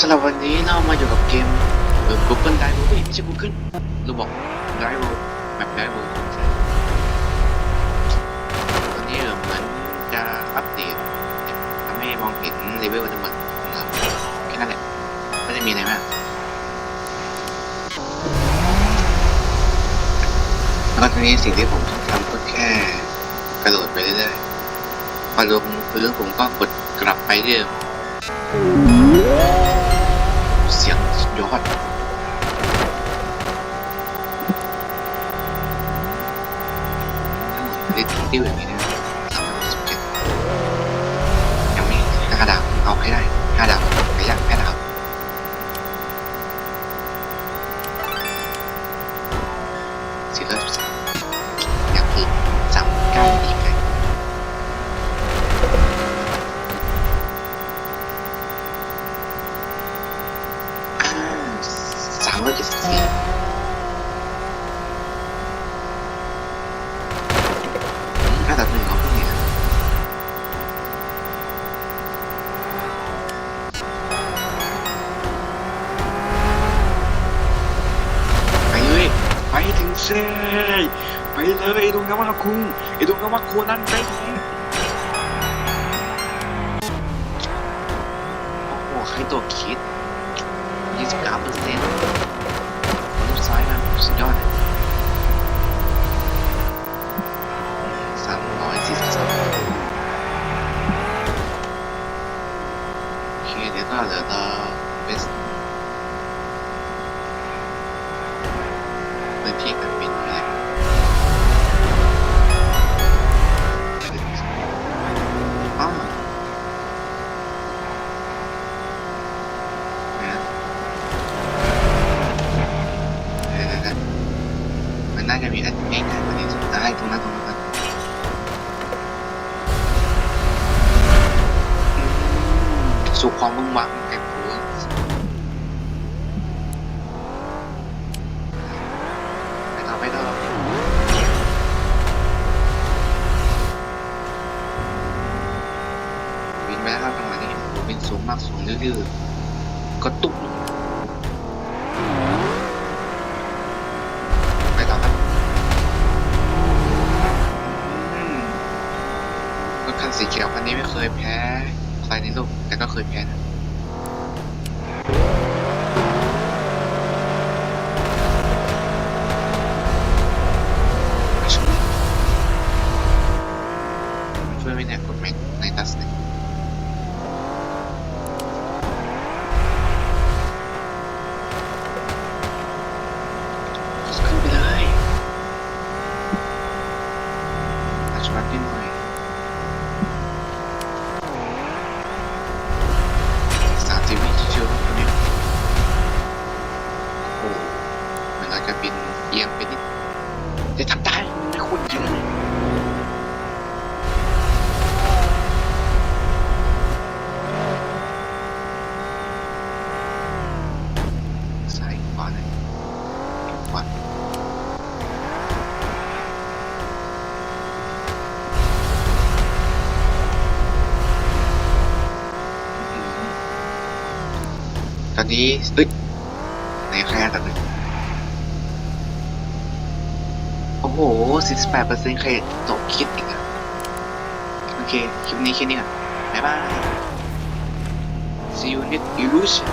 สำหรับวันนี้เรามาอยู่กับเกมเออ Google Drive เฮ้ยไม่ใช่ Google เราบอก Drive แบบ Drive ใช่ตอนนี้เหมือนจะอัปเดตทำให้มองเห็นเลเวลทั้งหมดนะครับแค่นั้นแหละไม่ได้มีอะไรมากแล้วทีนี้สิ่งที่ผมต้องทำก็แค่กระโดดไปเรื่อยๆพอลงพื้นผมก็กดกลับไปเรื่อย ยอดทั้งหมดลิตรติ้วอย่างนี้นะสามร้อยสิบเจ็ดยังม่ห้าดาวเอาให้ได้ห้าดาวไปยังห้าดาวสี่ร้อยสิบสามอยากคือสามเก้าอีกไงสามร้อย เจ็ดสิบสี่ระดับหนึ่งของพวกนี้นะไปเลย ไปถึงเส้นไปเลยไอ้ดวงกาวาคุงไอ้ดวงกาวาโคนั้นไปโอ้โหใครตัวคิด29เปอร์เซ็นต์ ลูกซ้ายนะสุดยอดสามร้อยสี่สิบสองโอเคเดี๋ยวก็เหลือต่อเป็นพื้นที่กัน สู่ความมุ่งหวังแห่งหัวไปต่อไปต่อบินไปแล้ครับจังหวะนี้บินสูงมากสูงดื้อๆก็ตุกไปต่อครับรถคันสีเขียวคันนี้ไม่เคยแพ้ ใครในโลก แต่ก็เคยแพ้นะช่วยมาช่วยไม่เนี่ยกดแม็กในตัสเนี่ยขึ้นไปเลยอาชวัดนิดหน่อย อนนี้เฮ้ยในใครอันดับหนึ่งโอ้โห48เปอร์เซ็นต์ใครตกคิดอีกอะโอเค คลิปนี้แค่นี้ก่อนบ๊ายบาย see you next illusion